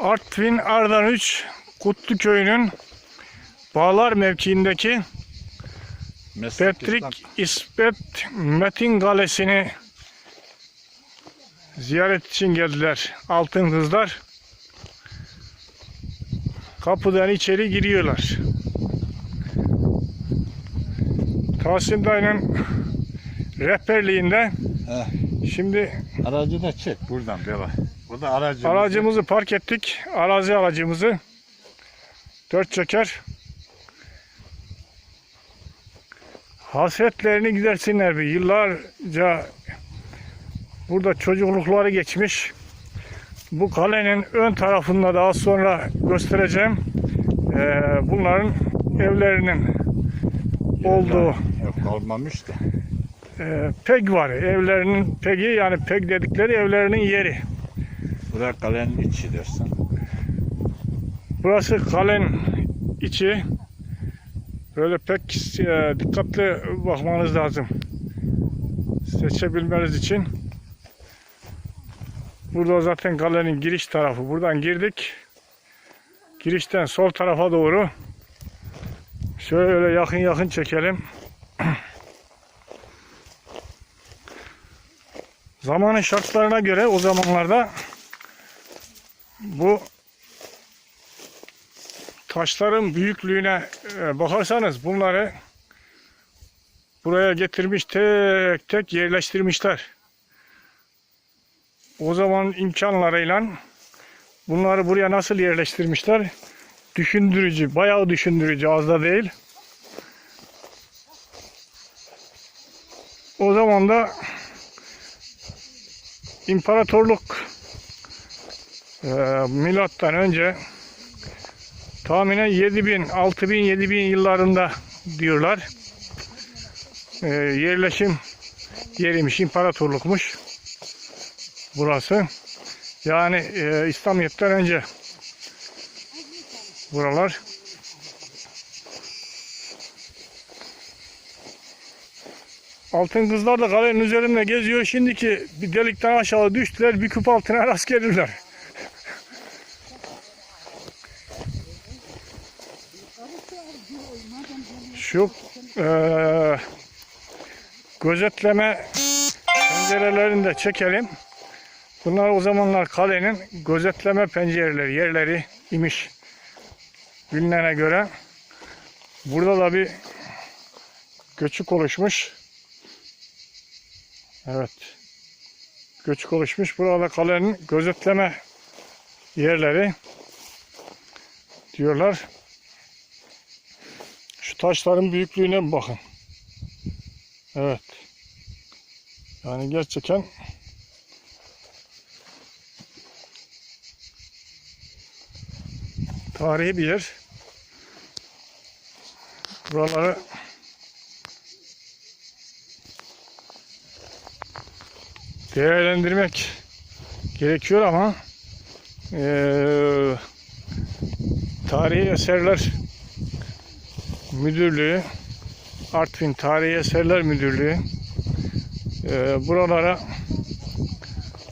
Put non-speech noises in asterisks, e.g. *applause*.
Artvin Ardan 3 Kutlu Köyü'nün Bağlar mevkiindeki Meslek Petrik İsmet Metin Kalesi'ni ziyaret için geldiler altın kızlar. Kapıdan içeri giriyorlar. Tahsin Dayı'nın rehberliğinde Heh, şimdi aracı da çek buradan böyle. Burada aracımız. aracımızı park ettik. Arazi aracımızı. Dört çeker. Hasretlerini gidersinler bir. Yıllarca burada çocuklukları geçmiş. Bu kalenin ön tarafında daha sonra göstereceğim. Ee, bunların evlerinin olduğu Yok kalmamış da. e, peg var. Evlerinin pegi yani peg dedikleri evlerinin yeri. Buraya kalenin içi dersin. Burası kalenin içi. Böyle pek e, dikkatli bakmanız lazım. Seçebilmeniz için. Burada zaten kalenin giriş tarafı. Buradan girdik. Girişten sol tarafa doğru şöyle yakın yakın çekelim. *clears throat* Zamanın şartlarına göre o zamanlarda bu taşların büyüklüğüne e, bakarsanız bunları buraya getirmiş tek tek yerleştirmişler. O zaman imkanlarıyla bunları buraya nasıl yerleştirmişler? Düşündürücü, bayağı düşündürücü, az da değil. O zaman da imparatorluk e, milattan önce tahminen 7000, 6000, 7000 yıllarında diyorlar. Ee, yerleşim yeriymiş, imparatorlukmuş. Burası. Yani e, İslamiyet'ten önce buralar. Altın kızlar da kalenin üzerinde geziyor. Şimdiki bir delikten aşağı düştüler. Bir küp altına rast gelirler. Şu eee, gözetleme pencerelerini de çekelim. Bunlar o zamanlar kalenin gözetleme pencereleri, yerleri imiş. Bilinene göre. Burada da bir göçük oluşmuş. Evet. Göçük oluşmuş. Burada kalenin gözetleme yerleri diyorlar. Taşların büyüklüğüne bakın. Evet. Yani gerçekten tarihi bir yer. Buraları değerlendirmek gerekiyor ama eee tarihi eserler Müdürlüğü, Artvin Tarihi Eserler Müdürlüğü e, buralara